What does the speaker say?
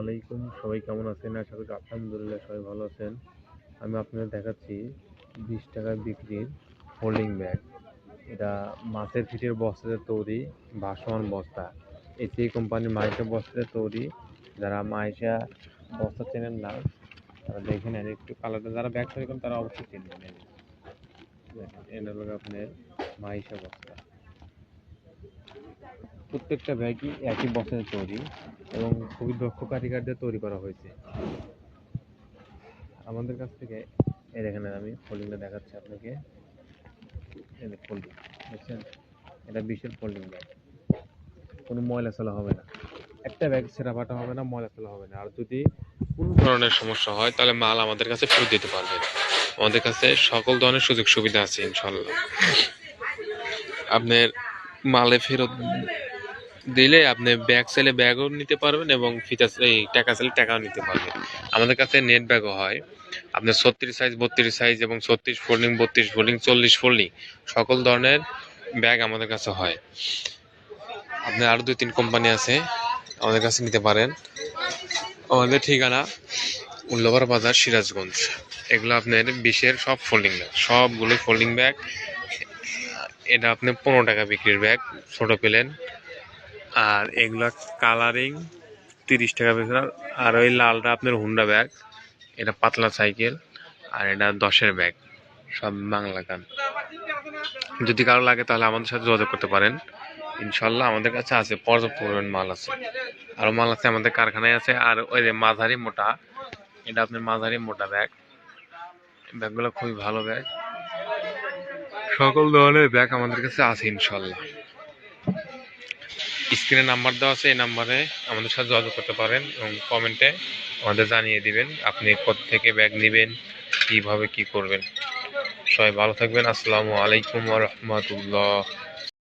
আলাইকুম। সবাই কেমন আছেন? আশা করি আলহামদুলিল্লাহ সবাই ভালো আছেন। আমি আপনাদের দেখাচ্ছি বিশ টাকায় বিক্রির ফোল্ডিং ব্যাগ এটা মাছের ফিটের বস্তাতে তৈরি, ভাসমান বস্তা। এসি কোম্পানির মাইশা বস্তাতে তৈরি, যারা মাইশা বস্তা চেনেন না, তারা দেখে নেন। একটু কালারটা যারা ব্যাগ তৈরি করেন তারা অবশ্যই চিনবেন। এটা হলো আপনার মাইশা বস্তা। প্রত্যেকটা ব্যাগই একই বস্তাতে তৈরি এবং খুবই দক্ষ কারিগর দিয়ে তৈরি করা হয়েছে। আমাদের কাছ থেকে, এই দেখেন আমি ফোল্ডিংটা দেখাচ্ছি আপনাকে। ফোল্ডিং বুঝছেন? এটা বিশের ফোল্ডিং ব্যাগ কোনো ময়লা চলা হবে না। একটা ব্যাগ ছেঁড়া ফাটা হবে না, ময়লা চলা হবে না। আর যদি কোনো ধরনের সমস্যা হয়, তাহলে মাল আমাদের কাছে ফেরত দিতে পারবেন। আমাদের কাছে সকল ধরনের সুযোগ সুবিধা আছে ইনশাল্লাহ আপনার মালে ফেরত দিলে আপনি ব্যাগ চাইলে ব্যাগও নিতে পারবেন এবং ফিতা এই টাকা চাইলে টাকাও নিতে পারবেন। আমাদের কাছে নেট ব্যাগও হয়। আপনার ছত্রিশ সাইজ বত্রিশ সাইজ এবং ছত্রিশ ফোল্ডিং বত্রিশ ফোল্ডিং চল্লিশ ফোল্ডিং সকল ধরনের ব্যাগ আমাদের কাছে হয়। আপনার আরও দুই, তিন কোম্পানি আছে আমাদের কাছে নিতে পারেন। আমাদের ঠিকানা উল্লবার বাজার, সিরাজগঞ্জ। এগুলো আপনার বিশের সব ফোল্ডিং ব্যাগ সবগুলো ফোল্ডিং ব্যাগ এটা আপনি পনেরো টাকা বিক্রির ব্যাগ ছোটো পেলেন। আর এগুলা কালারিং তিরিশ টাকা বেচা আর ওই লালটা আপনার হুন্ডা ব্যাগ এটা পাতলা সাইকেল আর এটা দশের ব্যাগ সব বাংলা গান। যদি কারও লাগে তাহলে আমাদের সাথে যোগাযোগ করতে পারেন। ইনশাল্লাহ আমাদের কাছে আছে, পর্যাপ্ত পরিমাণ মাল আছে। আরও মাল আছে আমাদের কারখানায় আছে, আর ওই যে মাঝারি মোটা, এটা আপনার মাঝারি মোটা ব্যাগ ব্যাগগুলো খুবই ভালো ব্যাগ সকল ধরনের ব্যাগ আমাদের কাছে আছে ইনশাল্লাহ। স্ক্রিনে নাম্বার দেওয়া আছে, এই নাম্বারে আমাদের সাথে যোগাযোগ করতে পারেন এবং কমেন্টে আমাদের জানিয়ে দিবেন আপনি থেকে ব্যাগ নেবেন, কীভাবে কি করবেন। সবাই ভালো থাকবেন। আসসালামু আলাইকুম রহমতুল্লাহ।